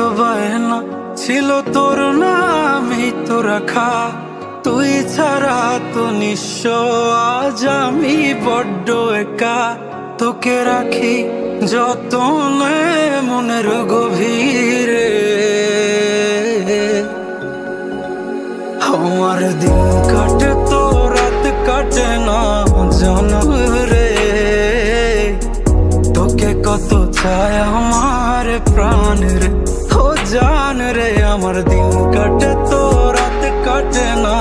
যত বায়না ছিল তোর নামই তো রাখা। তুই ছাড়া তো নিঃস্ব, আজ আমি বড্ড একা। তোকে রাখি যতনে মনের গভীরে। আমার দিন কাটে, তো রাত কাটে না, জানো আমার দিন কাটে, তো রাত কাটে না।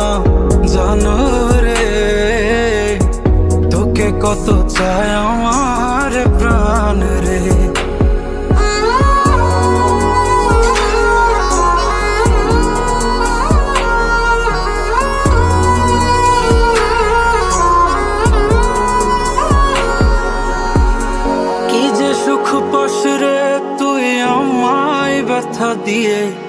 জানো রে, তোকে কত চায় আমার প্রাণ রে। দিয়ে।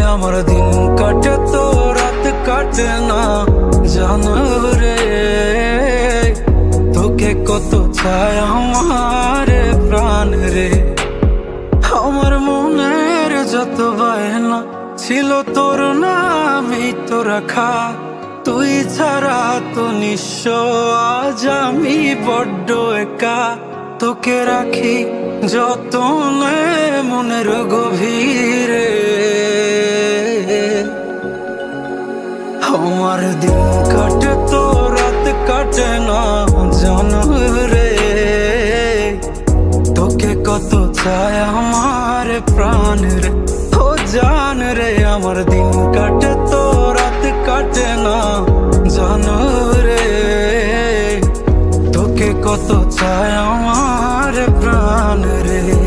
আমার দিন কাটে তো রাত কাটে না জান রে তোকে কত চায় আমার প্রাণ রে। আমার মনের যত বায়না ছিল তোর নামই তো রাখা। তুই ছাড়া তো নিঃস্ব, আজ আমি বড্ড একা। তোকে রাখি যতনে মনের গভীরে। চায় আমার প্রাণ রে। ও জান রে, আমার দিন কাটে তো, রাত কাটে না। জানো রে, তোকে কত চায় আমার প্রাণ রে।